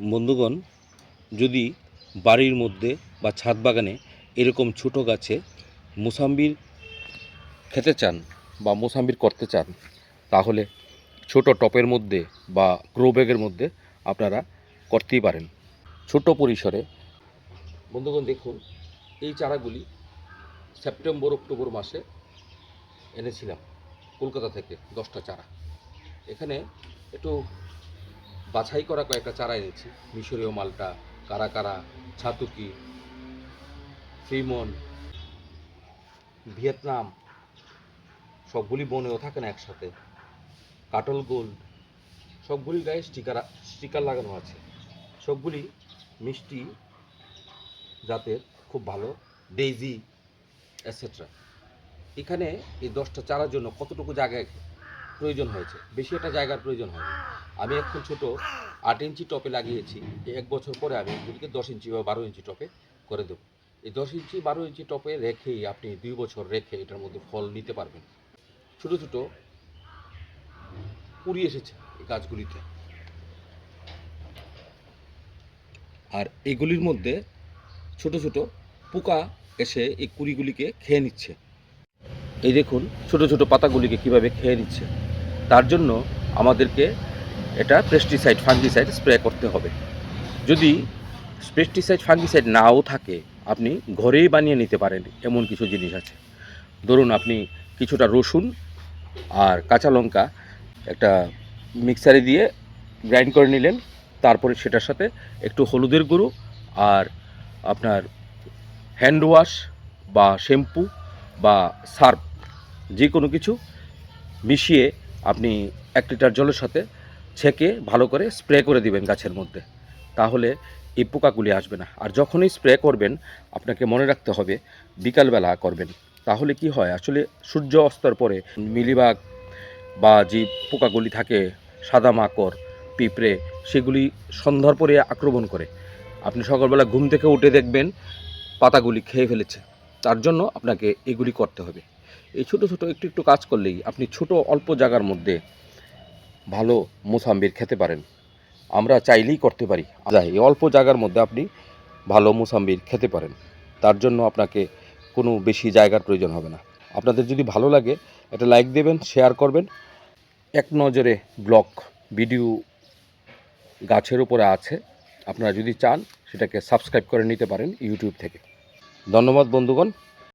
বন্ধুগণ, যদি বাড়ির মধ্যে বা ছাদ বাগানে এরকম ছোটো গাছে মোসাম্বির খেতে চান বা মোসাম্বির করতে চান, তাহলে ছোট টপের মধ্যে বা গ্রো ব্যাগের মধ্যে আপনারা করতেই পারেন। ছোট পরিসরে, বন্ধুগণ দেখুন, এই চারাগুলি সেপ্টেম্বর, অক্টোবর মাসে এনেছিলাম কলকাতা থেকে দশটা চারা। এখানে একটু বাছাই করা কয়েকটা চারা এনেছি। মিশরীয় মালটা, কারা কারা, ছাতুকি ফ্রিমন ভিয়েতনাম, সবগুলি বনেও থাকে না একসাথে। কাটল গোল্ড, সবগুলির গায়ে স্টিকার স্টিকার লাগানো আছে। সবগুলি মিষ্টি জাতের, খুব ভালো, ডেইজি এটসেট্রা এখানে এই দশটা চারার জন্য কতটুকু জায়গা প্রয়োজন হয়েছে। বেশি একটা জায়গার প্রয়োজন হয়নি। আমি এখন ছোট, আট ইঞ্চি টপে লাগিয়েছি। এক বছর পরে আমি এগুলিকে দশ ইঞ্চি বা বারো ইঞ্চি টপে করে দেবো। এই দশ ইঞ্চি, বারো ইঞ্চি টপে রেখেই আপনি দুই বছর রেখে এটার মধ্যে ফল নিতে পারবেন। ছোট ছোট কুড়ি এসেছে এই গাছগুলিতে। আর এগুলির মধ্যে ছোট ছোট পোকা এসে এই কুড়িগুলিকে খেয়ে নিচ্ছে। এই দেখুন, ছোট ছোট পাতাগুলিকে কীভাবে খেয়ে নিচ্ছে। তার জন্য আমাদেরকে এটা পেস্টিসাইড ফাঙ্গিসাইড স্প্রে করতে হবে। যদি পেস্টিসাইড ফাঙ্গিসাইড নাও থাকে, আপনি ঘরেই বানিয়ে নিতে পারেন, এমন কিছু জিনিস আছে। ধরুন আপনি কিছুটা রসুন আর কাঁচা লঙ্কা একটা মিক্সারে দিয়ে গ্রাইন্ড করে নিলেন, তারপরে সেটার সাথে একটু হলুদের গুঁড়ো আর আপনার হ্যান্ড ওয়াশ বা শ্যাম্পু বা সার্ফ যে কোনো কিছু মিশিয়ে আপনি এক লিটার জলের সাথে ছেঁকে ভালো করে স্প্রে করে দিবেন গাছের মধ্যে। তাহলে এই পোকাগুলি আসবে না। আর যখনই স্প্রে করবেন, আপনাকে মনে রাখতে হবে, বিকালবেলা করবেন। তাহলে কি হয়? আসলে সূর্য অস্তর পরে মিলিবাগ বা যে পোকাগুলি থাকে, সাদা মাকড়, পিঁপড়ে, সেগুলি সন্ধ্যার পরে আক্রমণ করে। আপনি সকালবেলা ঘুম থেকে উঠে দেখবেন, পাতাগুলি খেয়ে ফেলেছে। তার জন্য আপনাকে এগুলি করতে হবে। এই ছোটো ছোটো একটু একটু কাজ করলেই আপনি ছোট অল্প জায়গার মধ্যে ভালো মুসাম্বির খেতে পারেন। আমরা চাইলেই করতে পারি। যাই এই অল্প জায়গার মধ্যে আপনি ভালো মুসাম্বির খেতে পারেন। তার জন্য আপনাকে কোনো বেশি জায়গার প্রয়োজন হবে না। আপনাদের যদি ভালো লাগে, একটা লাইক দেবেন, শেয়ার করবেন। এক নজরে ব্লক ভিডিও গাছের উপরে আছে। আপনারা যদি চান, সেটাকে সাবস্ক্রাইব করে নিতে পারেন ইউটিউব থেকে। ধন্যবাদ বন্ধুগণ।